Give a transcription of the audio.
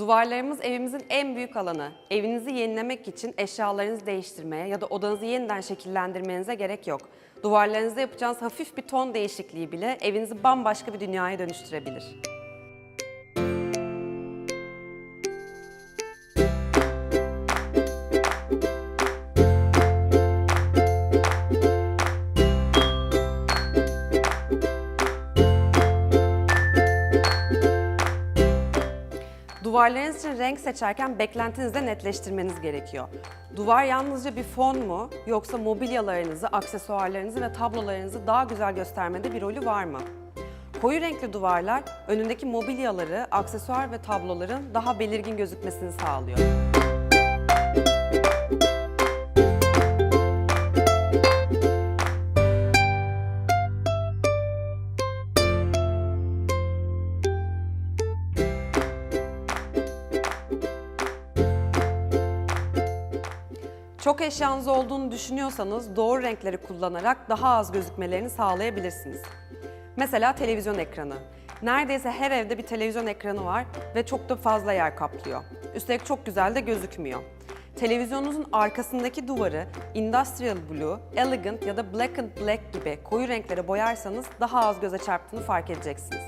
Duvarlarımız evimizin en büyük alanı. Evinizi yenilemek için eşyalarınızı değiştirmeye ya da odanızı yeniden şekillendirmenize gerek yok. Duvarlarınızda yapacağınız hafif bir ton değişikliği bile evinizi bambaşka bir dünyaya dönüştürebilir. Duvarlarınız için renk seçerken beklentinizi de netleştirmeniz gerekiyor. Duvar yalnızca bir fon mu yoksa mobilyalarınızı, aksesuarlarınızı ve tablolarınızı daha güzel göstermede bir rolü var mı? Koyu renkli duvarlar önündeki mobilyaları, aksesuar ve tabloların daha belirgin gözükmesini sağlıyor. Çok eşyanız olduğunu düşünüyorsanız doğru renkleri kullanarak daha az gözükmelerini sağlayabilirsiniz. Mesela televizyon ekranı. Neredeyse her evde bir televizyon ekranı var ve çok da fazla yer kaplıyor. Üstelik çok güzel de gözükmüyor. Televizyonunuzun arkasındaki duvarı Industrial Blue, Elegant ya da Black and Black gibi koyu renklere boyarsanız daha az göze çarptığını fark edeceksiniz.